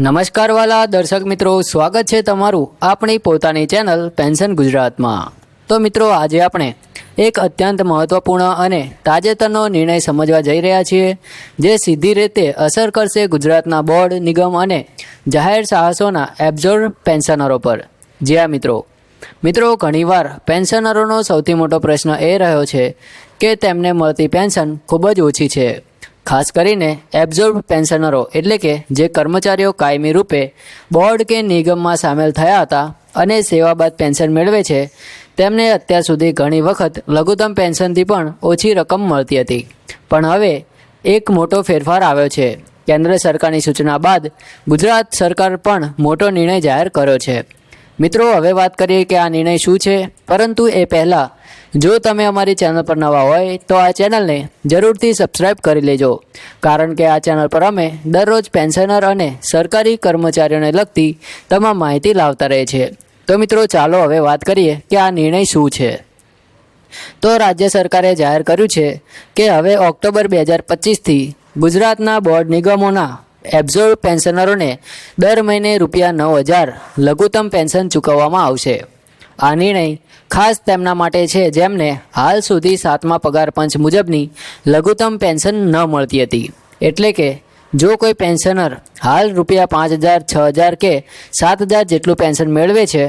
નમસ્કાર વાલા દર્શક મિત્રો, સ્વાગત છે તમારું આપણી પોતાની ચેનલ પેન્શન ગુજરાતમાં. તો મિત્રો, આજે આપણે એક અત્યંત મહત્વપૂર્ણ અને તાજેતરનો નિર્ણય સમજવા જઈ રહ્યા છીએ, જે સીધી રીતે અસર કરશે ગુજરાતના બોર્ડ, નિગમ અને જાહેર સાહસોના એબ્ઝોર્વ પેન્શનરો પર. જ્યાં મિત્રો. મિત્રો, ઘણીવાર પેન્શનરોનો સૌથી મોટો પ્રશ્ન એ રહ્યો છે કે તેમને મળતી પેન્શન ખૂબ જ ઓછી છે. ખાસ કરીને એબ્ઝોર્બ પેન્શનરો એટલે કે જે કર્મચારીઓ કાયમી રૂપે બોર્ડ કે નિગમમાં સામેલ થયા હતા અને સેવા બાદ પેન્શન મેળવે છે, તેમને અત્યાર સુધી ઘણી વખત લઘુત્તમ પેન્શનથી પણ ઓછી રકમ મળતી હતી. પણ હવે એક મોટો ફેરફાર આવ્યો છે. કેન્દ્ર સરકારની સૂચના બાદ ગુજરાત સરકાર પણ મોટો નિર્ણય જાહેર કર્યો છે. મિત્રો, હવે વાત કરીએ કે આ નિર્ણય શું છે? પરંતુ એ પહેલાં જો તમે અમારી ચેનલ પર નવા હોય તો આ ચેનલને જરૂરથી સબસ્ક્રાઇબ કરી લેજો. કારણ કે આ ચેનલ પર અમે દરરોજ પેન્શનર અને સરકારી કર્મચારીઓને લગતી તમામ માહિતી લાવતા રહે છે તો મિત્રો, ચાલો હવે વાત કરીએ કે આ નિર્ણય શું છે? તો રાજ્ય સરકારે જાહેર કર્યું છે કે હવે ઓક્ટોબર બે હજાર પચીસથી ગુજરાતના બોર્ડ નિગમોના એબ્ઝોર્બ પેન્શનરોને દર મહિને રૂપિયા નવ હજાર લઘુત્તમ પેન્શન ચૂકવવામાં આવશે. આ નિર્ણય ખાસ તેમના માટે છે, જેમને હાલ સુધી સાતમા પગાર પંચ મુજબની લઘુત્તમ પેન્શન ન મળતી હતી. એટલે કે, જો કોઈ પેન્શનર હાલ રૂપિયા પાંચ હજાર, છ હજાર કે સાત હજાર જેટલું પેન્શન મેળવે છે,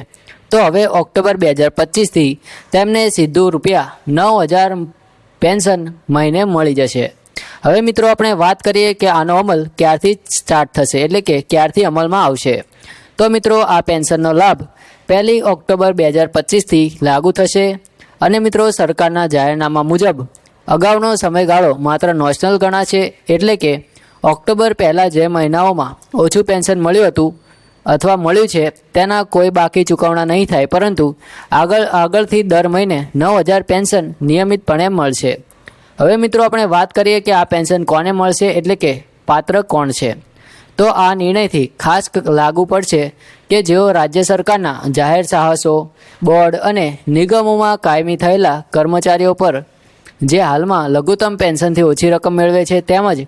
તો હવે ઓક્ટોબર બે હજાર પચીસથી તેમને સીધું રૂપિયા નવ હજાર પેન્શન મહિને મળી જશે. હવે મિત્રો આપણે વાત કરીએ કે આનો અમલ ક્યારથી સ્ટાર્ટ થશે, એટલે કે ક્યારથી અમલમાં આવશે. તો મિત્રો, આ પેન્શનનો લાભ પહેલી ઓક્ટોબર બે હજાર પચીસથી લાગુ થશે. અને મિત્રો, સરકારના જાહેરનામા મુજબ, અગાઉનો સમયગાળો માત્ર નોશનલ ગણાશે, એટલે કે ઓક્ટોબર પહેલાં જે મહિનાઓમાં ઓછું પેન્શન મળ્યું હતું અથવા મળ્યું છે, તેના કોઈ બાકી ચૂકવણા નહીં થાય, પરંતુ આગળ, આગળથી દર મહિને નવ હજાર પેન્શન નિયમિતપણે મળશે. હવે મિત્રો, આપણે વાત કરીએ કે આ પેન્શન કોને મળશે, એટલે કે પાત્ર કોણ છે? તો આ નિર્ણયથી ખાસ લાગુ પડશે કે જેઓ રાજ્ય સરકારના જાહેર સાહસો, બોર્ડ અને નિગમોમાં કાયમી થયેલા કર્મચારીઓ પર, જે હાલમાં લઘુત્તમ પેન્શનથી ઓછી રકમ મેળવે છે, તેમજ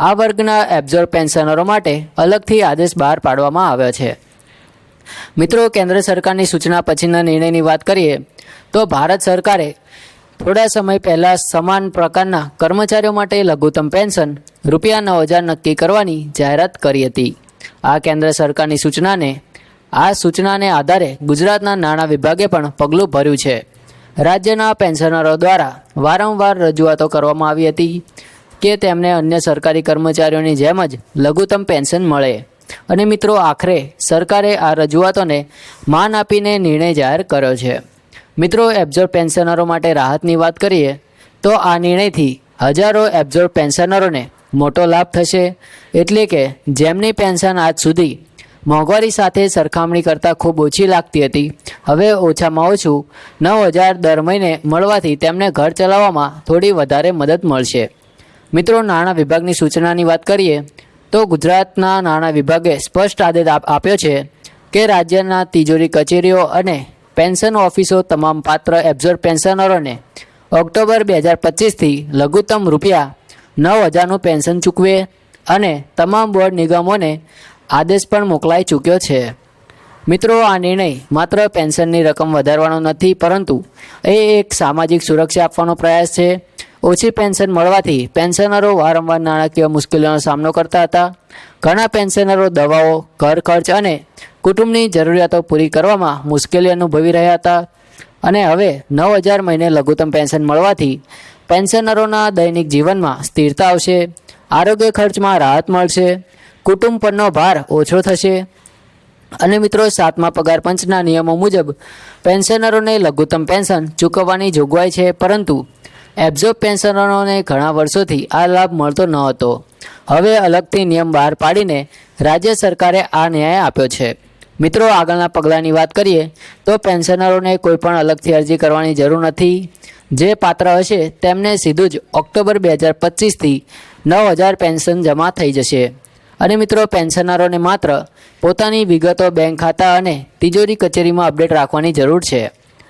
આ વર્ગના એબ્ઝોર્બ પેન્શનરો માટે અલગથી આદેશ બહાર પાડવામાં આવ્યો છે. મિત્રો, કેન્દ્ર સરકારની સૂચના પછીના નિર્ણયની વાત કરીએ, તો ભારત સરકારે થોડા સમય પહેલાં સમાન પ્રકારના કર્મચારીઓ માટે લઘુત્તમ પેન્શન રૂપિયા નવ હજાર નક્કી કરવાની જાહેરાત કરી હતી. આ કેન્દ્ર સરકારની સૂચનાને, આ સૂચનાને આધારે ગુજરાતના નાણાં વિભાગે પણ પગલું ભર્યું છે. રાજ્યના પેન્શનરો દ્વારા વારંવાર રજૂઆતો કરવામાં આવી હતી કે તેમને અન્ય સરકારી કર્મચારીઓની જેમ જ લઘુત્તમ પેન્શન મળે. અને મિત્રો, આખરે સરકારે આ રજૂઆતોને માન આપીને નિર્ણય જાહેર કર્યો છે. મિત્રો એબ્ઝોર્બ પેન્શનરો માટે રાહતની વાત કરીએ, તો આ નિર્ણયથી હજારો એબ્ઝોર્બ પેન્શનરોને મોટો લાભ થશે. એટલે કે જેમની પેન્શન આજ સુધી મોંઘવારી સાથે સરખામણી કરતાં ખૂબ ઓછી લાગતી હતી, હવે ઓછામાં ઓછું નવ હજાર દર મહિને મળવાથી તેમને ઘર ચલાવવામાં થોડી વધારે મદદ મળશે. મિત્રો, નાણાં વિભાગની સૂચનાની વાત કરીએ, તો ગુજરાતના નાણાં વિભાગે સ્પષ્ટ આદેશ આપ્યો છે કે રાજ્યના તિજોરી કચેરીઓ અને પેન્શન ઓફિસો તમામ પાત્ર એબ્ઝોર્બ પેન્શનરોને ઓક્ટોબર બે હજાર પચીસથી લઘુત્તમ રૂપિયા નવ હજારનું પેન્શન ચૂકવે અને તમામ બોર્ડ નિગમોને આદેશ પણ મોકલાઈ ચૂક્યો છે. મિત્રો, આ નિર્ણય માત્ર પેન્શનની રકમ વધારવાનો નથી, પરંતુ એ એક સામાજિક સુરક્ષા આપવાનો પ્રયાસ છે. ઓછી પેન્શન મળવાથી પેન્શનરો વારંવાર નાણાકીય મુશ્કેલીઓનો સામનો કરતા હતા. ઘણા પેન્શનરો દવાઓ, ઘર ખર્ચ અને કુટુંબની જરૂરિયાતો પૂરી કરવામાં મુશ્કેલી અનુભવી રહ્યા હતા અને હવે નવ હજાર મહિને લઘુત્તમ પેન્શન મળવાથી પેન્શનરોના દૈનિક જીવનમાં સ્થિરતા આવશે, આરોગ્ય ખર્ચમાં રાહત મળશે, કુટુંબ પરનો ભાર ઓછો થશે અને મિત્રો સાતમા પગાર પંચના નિયમો મુજબ પેન્શનરોને લઘુત્તમ પેન્શન ચૂકવવાની જોગવાઈ છે, પરંતુ એબ્ઝોર્બ પેન્શનરોને ઘણા વર્ષોથી આ લાભ મળતો ન હતો. હવે અલગથી નિયમ બહાર પાડીને રાજ્ય સરકારે આ ન્યાય આપ્યો છે. મિત્રો, આગળના પગલાંની વાત કરીએ, તો પેન્શનરોને કોઈ પણ અલગથી અરજી કરવાની જરૂર નથી. જે પાત્ર હશે, તેમને સીધું જ ઓક્ટોબર બે હજાર પચીસથી નવ હજાર પેન્શન જમા થઈ જશે. અને મિત્રો, પેન્શનરોને માત્ર પોતાની વિગતો બેંક ખાતા અને તિજોરી કચેરીમાં અપડેટ રાખવાની જરૂર છે.